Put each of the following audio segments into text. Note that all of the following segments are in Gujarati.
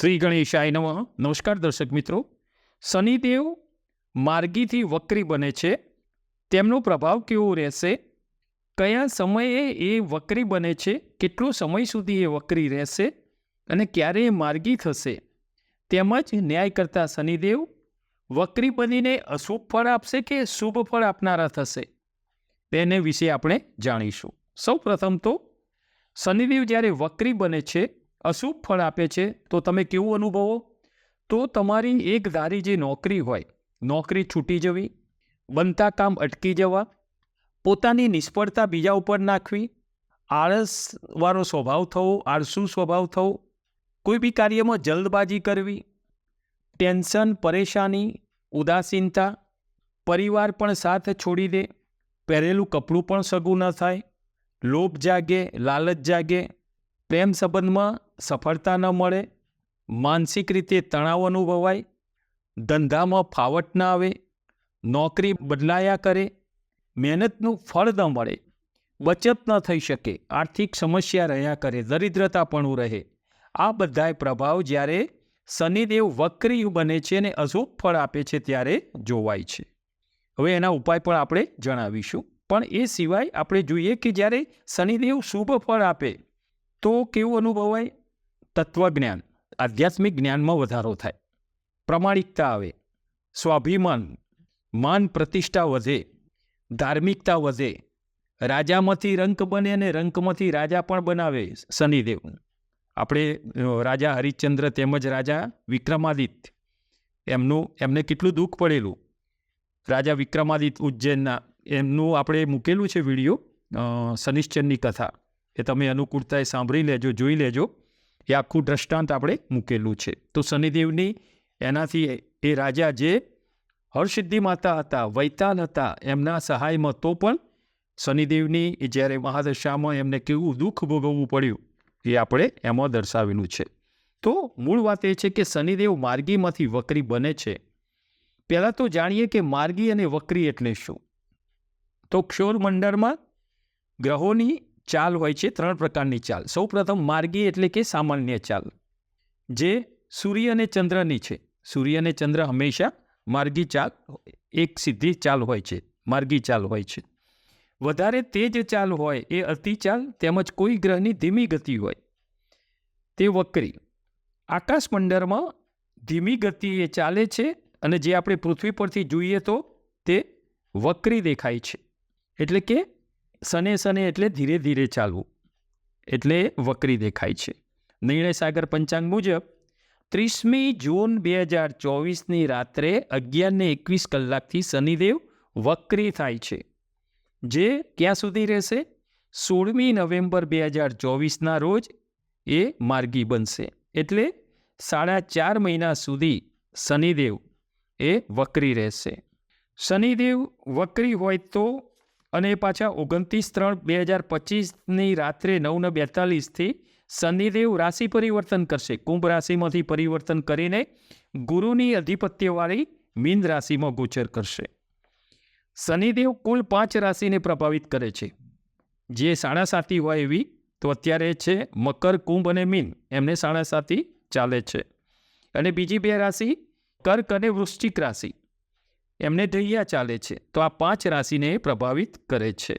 શ્રી ગણેશાય નમઃ. નમસ્કાર દર્શક મિત્રો. શનિદેવ માર્ગીથી વક્રી બને છે. તેમનો પ્રભાવ કેવો રહેશે? કયા સમયે એ વક્રી બને છે? કેટલો સમય સુધી એ વક્રી રહેશે? અને ક્યારે એ માર્ગી થશે? તેમજ ન્યાય કરતા શનિદેવ, વક્રી બનીને અશુભ ફળ આપશે કે શુભ ફળ આપનારા થશે? તેને વિશે આપણે જાણીશું. સૌ પ્રથમ તો, શનિદેવ જ્યારે વક્રી બને છે અશુભ ફળ આપે છે? તો તમે કેવું અનુભવો? તો તમારી એક ધારી જે નોકરી હોય, નોકરી છૂટી જવી, બનતા કામ અટકી જવા, પોતાની નિષ્ફળતા બીજા ઉપર નાખવી, આળસવાળો સ્વભાવ થવો, આળસુ સ્વભાવ થવો, કોઈ બી કાર્યમાં જલ્દબાજી કરવી, ટેન્શન, પરેશાની, ઉદાસીનતા, પરિવાર પણ સાથ છોડી દે, પહેરેલું કપડું પણ સગું ન થાય, લોભ જાગે, લાલચ જાગે, પ્રેમ સંબંધમાં સફળતા ન મળે, માનસિક રીતે તણાવ અનુભવાય, ધંધામાં ફાવટ ન આવે, નોકરી બદલાયા કરે, મહેનતનું ફળ ન મળે, બચત ન થઈ શકે, આર્થિક સમસ્યા રહ્યા કરે, દરિદ્રતા પણ રહે. આ બધાય પ્રભાવ જ્યારે શનિદેવ વક્રી બને છે અને અશુભ ફળ આપે છે ત્યારે જોવાય છે. હવે એના ઉપાય પણ આપણે જણાવીશું. પણ એ સિવાય આપણે જોઈએ કે જ્યારે શનિદેવ શુભ ફળ આપે, તો કેવું અનુભવાય? તત્વજ્ઞાન, આધ્યાત્મિક જ્ઞાનમાં વધારો થાય. પ્રમાણિકતા આવે. સ્વાભિમાન, માન પ્રતિષ્ઠા વધે. ધાર્મિકતા વધે. રાજામાંથી રંક બને અને રંકમાંથી રાજા પણ બનાવે શનિદેવ. આપણે રાજા હરિશ્ચંદ્ર તેમજ રાજા વિક્રમાદિત્ય. એમનું, એમને કેટલું દુઃખ પડેલું. રાજા વિક્રમાદિત્ય ઉજ્જૈનના, એમનું આપણે મૂકેલું છે વીડિયો શનિશ્ચરની કથા. એ તમે અનુકૂળતાએ સાંભળી લેજો, જોઈ લેજો. એ આખું દ્રષ્ટાંત આપણે મૂકેલું છે. તો શનિદેવની એનાથી એ રાજા જે હરસિદ્ધિ માતા હતા વૈતાલ હતા, એમના સહાયમાં તો પણ શનિદેવની એ જ્યારે મહાદશામાં એમને કેવું દુઃખ ભોગવવું પડ્યું એ આપણે એમાં દર્શાવેલું છે. તો મૂળ વાત એ છે કે શનિદેવ માર્ગીમાંથી વક્રી બને છે. પહેલાં તો જાણીએ કે માર્ગી અને વક્રી એટલે શું? તો ક્ષોર મંડળમાં ગ્રહોની ચાલ હોય છે ત્રણ પ્રકારની ચાલ. સૌ પ્રથમ માર્ગી એટલે કે સામાન્ય ચાલ, જે સૂર્ય અને ચંદ્રની છે. સૂર્ય અને ચંદ્ર હંમેશા માર્ગી ચાલ, એક સીધી ચાલ હોય છે, માર્ગી ચાલ હોય છે. વધારે તેજ ચાલ હોય એ અતિચાલ તેમજ કોઈ ગ્રહની ધીમી ગતિ હોય. તે વક્રી. આકાશમંડળમાં ધીમી ગતિએ ચાલે છે અને જે આપણે પૃથ્વી પરથી જોઈએ તો તે વક્રી દેખાય છે. એટલે કે સને સને એટલે ધીરે ધીરે ચાલવું, એટલે વક્રી દેખાય છે. નિર્ણય સાગર પંચાંગ મુજબ, ત્રીસમી જૂન બે હજાર ચોવીસની રાત્રે અગિયારને એકવીસ કલાકથી શનિદેવ વક્રી થાય છે, જે ક્યાં સુધી રહેશે? સોળમી નવેમ્બર બે હજાર ચોવીસના રોજ એ માર્ગી બનશે, એટલે સાડા ચાર મહિના સુધી શનિદેવ એ વક્રી રહેશે. શનિદેવ વક્રી હોય તો અને પાછા ઓગણત્રીસ ત્રણ બે હજાર પચીસની રાત્રે નવને બેતાલીસથી શનિદેવ રાશિ પરિવર્તન કરશે. કુંભ રાશિમાંથી પરિવર્તન કરીને ગુરુની અધિપત્યવાળી મીન રાશિમાં ગોચર કરશે. શનિદેવ કુલ પાંચ રાશિને પ્રભાવિત કરે છે. જે સાડા સાતી હોય એવી, તો અત્યારે છે મકર, કુંભ અને મીન. એમને સાડા સાતી ચાલે છે. અને બીજી બે રાશિ કર્ક અને વૃશ્ચિક રાશિ. એમને ઢૈયા ચાલે છે. તો આ પાંચ રાશિને પ્રભાવિત કરે છે.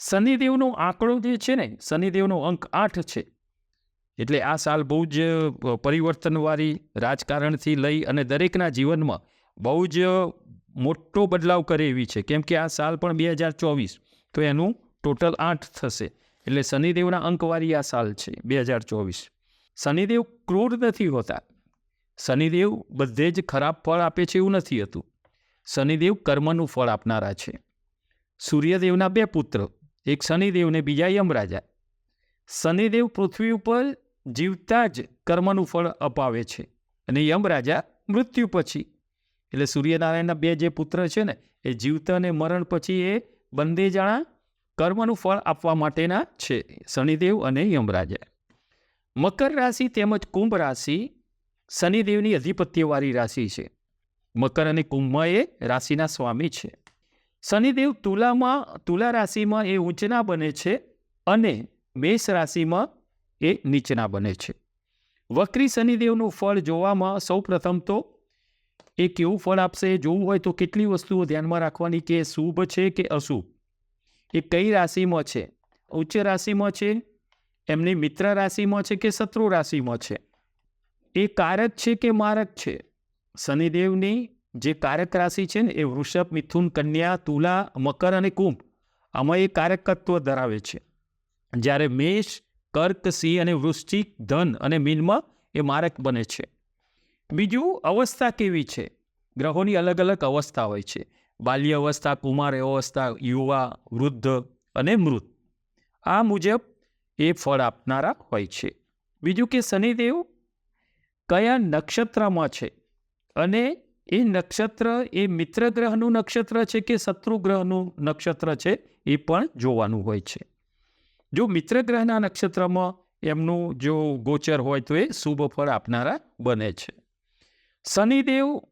શનિદેવનો આંકડો જે છે ને, શનિદેવનો અંક આઠ છે. એટલે આ સાલ બહુ જ પરિવર્તનવાળી રાજકારણથી લઈ અને દરેકના જીવનમાં બહુ જ મોટો બદલાવ કરે એવી છે. કેમ કે આ સાલ પણ બે હજાર ચોવીસ, તો એનું ટોટલ આઠ થશે. એટલે શનિદેવના અંકવાળી આ સાલ છે, બે હજાર ચોવીસ. શનિદેવ ક્રૂર નથી હોતા. શનિદેવ બધે જ ખરાબ ફળ આપે છે એવું નથી હતું. શનિદેવ કર્મનું ફળ આપનારા છે. સૂર્યદેવના બે પુત્ર, એક શનિદેવ ને બીજા યમરાજા. શનિદેવ પૃથ્વી ઉપર જીવતા જ કર્મનું ફળ અપાવે છે અને યમરાજા મૃત્યુ પછી. એટલે સૂર્યનારાયણના બે જે પુત્ર છે ને, એ જીવતા અને મરણ પછી એ બંને જણા કર્મનું ફળ આપવા માટેના છે, શનિદેવ અને યમરાજા. મકર રાશિ તેમજ કુંભ રાશિ શનિદેવની અધિપત્યવાળી રાશિ છે. મકર અને કુંભ એ રાશિના સ્વામી છે. શનિદેવ તુલામાં, તુલા રાશિમાં એ ઊંચના બને છે અને મેષ રાશિમાં એ નીચના બને છે. વક્રી શનિદેવનું ફળ જોવામાં સૌ પ્રથમ તો એ કેવું ફળ આપશે? જોવું હોય તો કેટલી વસ્તુઓ ધ્યાનમાં રાખવાની કે શુભ છે કે અશુભ? એ કઈ રાશિમાં છે? ઉચ્ચ રાશિમાં છે, એમની મિત્ર રાશિમાં છે કે શત્રુ રાશિમાં છે? એ કારક છે કે મારક છે? શનિદેવની જે કારક રાશિ છે ને, એ વૃષભ, મિથુન, કન્યા, તુલા, મકર અને કુંભ, આમાં એ કારકત્વ ધરાવે છે. જ્યારે મેષ, કર્ક, સિંહ અને વૃશ્ચિક, ધન અને મીનમાં એ મારક બને છે. બીજું અવસ્થા કેવી છે? ગ્રહોની અલગ અલગ અવસ્થા હોય છે. બાલ્ય અવસ્થા, કુમાર અવસ્થા, યુવા, વૃદ્ધ અને મૃત. આ મુજબ એ ફળ આપનારા હોય છે. બીજું કે શનિદેવ કયા નક્ષત્રમાં છે? અને એ નક્ષત્ર, એ મિત્ર ગ્રહનું નક્ષત્ર છે કે શત્રુ ગ્રહનું નક્ષત્ર છે, એ પણ જોવાનું હોય છે. જો મિત્ર ગ્રહના નક્ષત્રમાં એમનું જો ગોચર હોય તો એ શુભ ફળ આપનારા બને છે. શનિદેવ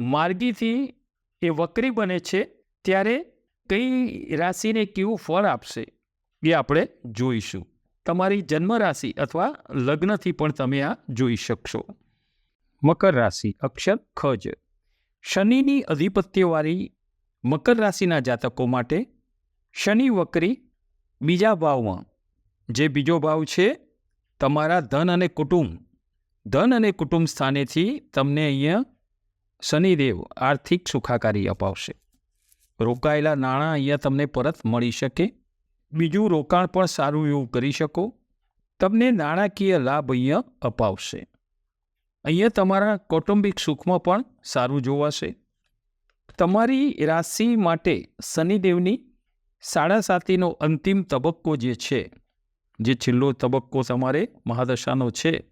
માર્ગીથી એ વક્રી બને છે, ત્યારે કઈ રાશિને કેવું ફળ આપશે એ આપણે જોઈશું. તમારી જન્મ રાશિ અથવા લગ્નથી પણ તમે આ જોઈ શકશો. મકર રાશિ, અક્ષર ખજ શનિની અધિપત્યવાળી મકર રાશિના જાતકો માટે શનિ વક્રી બીજા ભાવમાં, જે બીજો ભાવ છે તમારા ધન અને કુટુંબ. ધન અને કુટુંબ સ્થાનેથી તમને અહીંયા શનિદેવ આર્થિક સુખાકારી અપાવશે. રોકાયેલા નાણાં અહીંયા તમને પરત મળી શકે. બીજું રોકાણ પણ સારું એવું કરી શકો. તમને નાણાકીય લાભ અહીંયા અપાવશે. અહીંયા તમારા કૌટુંબિક સુખમાં પણ સારું જોવાશે. તમારી રાશિ માટે શનિદેવની સાડા સાતીનો અંતિમ તબક્કો જે છે, જે છેલ્લો તબક્કો તમારે મહાદશાનો છે,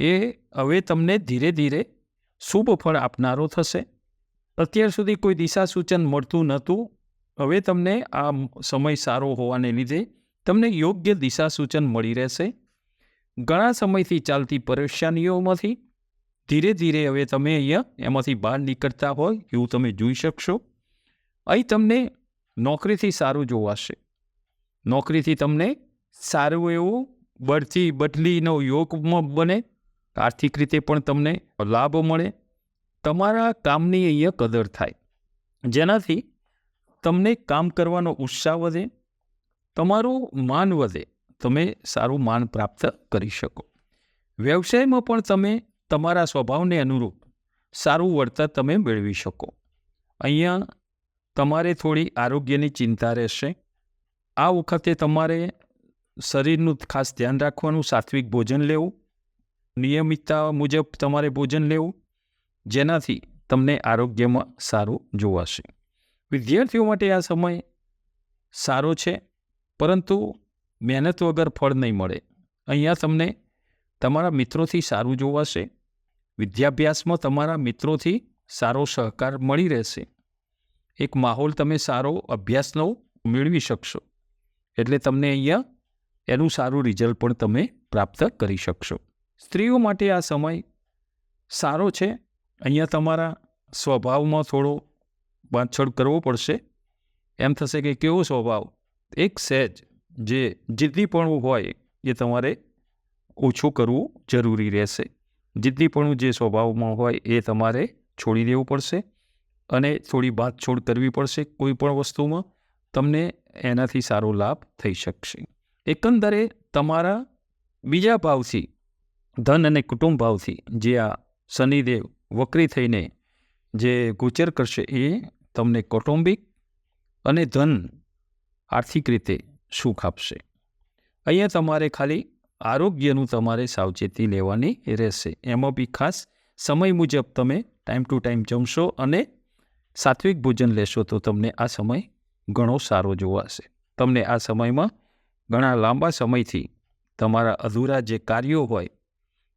એ હવે તમને ધીરે ધીરે શુભ ફળ આપનારો થશે. અત્યાર સુધી કોઈ દિશા સૂચન મળતું નહોતું. હવે તમને આ સમય સારો હોવાને લીધે તમને યોગ્ય દિશા સૂચન મળી રહેશે. ઘણા સમયથી ચાલતી પરેશાનીઓમાંથી ધીરે ધીરે હવે તમે અહીંયા એમાંથી બહાર નીકળતા હોય એવું તમે જોઈ શકશો. અહીં તમને નોકરીથી સારું જોવાશે. નોકરીથી તમને સારું એવું બઢતી બદલીનો યોગમાં બને. આર્થિક રીતે પણ તમને લાભ મળે. તમારા કામની અહીંયા કદર થાય. જેનાથી તમને કામ કરવાનો ઉત્સાહ વધે. તમારું માન વધે. તમે સારું માન પ્રાપ્ત કરી શકો. વ્યવસાયમાં પણ તમે તમારા સ્વભાવને અનુરૂપ સારું વળતર તમે મેળવી શકો. અહીંયા તમારે થોડી આરોગ્યની ચિંતા રહેશે. આ વખતે તમારે શરીરનું ખાસ ધ્યાન રાખવાનું, સાત્વિક ભોજન લેવું. નિયમિતતા મુજબ તમારે ભોજન લેવું, જેનાથી તમને આરોગ્યમાં સારું જોવાશે. વિદ્યાર્થીઓ માટે આ સમય સારો છે, પરંતુ મહેનત વગર ફળ નહીં મળે. અહીંયા તમને તમારા મિત્રોથી સારું જોવાશે. વિદ્યાભ્યાસમાં તમારા મિત્રોથી સારો સહકાર મળી રહેશે. એક માહોલ તમે સારો અભ્યાસનો મેળવી શકશો. એટલે તમને અહીંયા એનું સારું રિઝલ્ટ પણ તમે પ્રાપ્ત કરી શકશો. સ્ત્રીઓ માટે આ સમય સારો છે. અહીંયા તમારા સ્વભાવમાં થોડો બાંધછોડ કરવો પડશે. એમ થશે કે કેવો સ્વભાવ? એક સહેજ જે જિદ્દીપણું હોય એ તમારે ઓછું કરવું જરૂરી રહેશે. જિદ્દીપણું જે સ્વભાવમાં હોય એ તમારે છોડી દેવું પડશે અને થોડી બાંધછોડ કરવી પડશે કોઈ પણ વસ્તુમાં, તમને એનાથી સારો લાભ થઈ શકશે. એકંદરે તમારા બીજા ભાવથી, ધન અને કુટુંબ ભાવથી જે આ શનિદેવ વક્રી થઈને જે ગોચર કરશે એ તમને કૌટુંબિક અને ધન આર્થિક રીતે સુખ આપશે. અહીંયા તમારે ખાલી આરોગ્યનું તમારે સાવચેતી લેવાની રહેશે. એમાં બી ખાસ સમય મુજબ તમે ટાઈમ ટુ ટાઈમ જમશો અને સાત્વિક ભોજન લેશો તો તમને આ સમય ઘણો સારો જોવાશે તમને આ સમયમાં ઘણા લાંબા સમયથી તમારા અધૂરા જે કાર્યો હોય,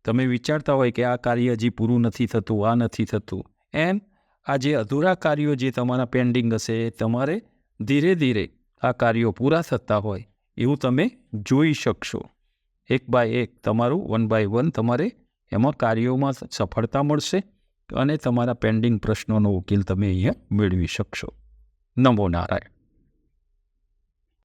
તમે વિચારતા હોય કે આ કાર્ય હજી પૂરું નથી થતું, આ નથી થતું, એમ આ જે અધૂરા કાર્યો જે તમારા પેન્ડિંગ હશે એ તમારે ધીરે ધીરે આ કાર્યો પૂરા થતા હોય એવું તમે જોઈ શકશો. એક બાય એક તમારું, વન બાય વન તમારે એમાં કાર્યોમાં સફળતા મળશે અને તમારા પેન્ડિંગ પ્રશ્નોનો ઉકેલ તમે અહીંયા મેળવી શકશો. નમો નારાયણ.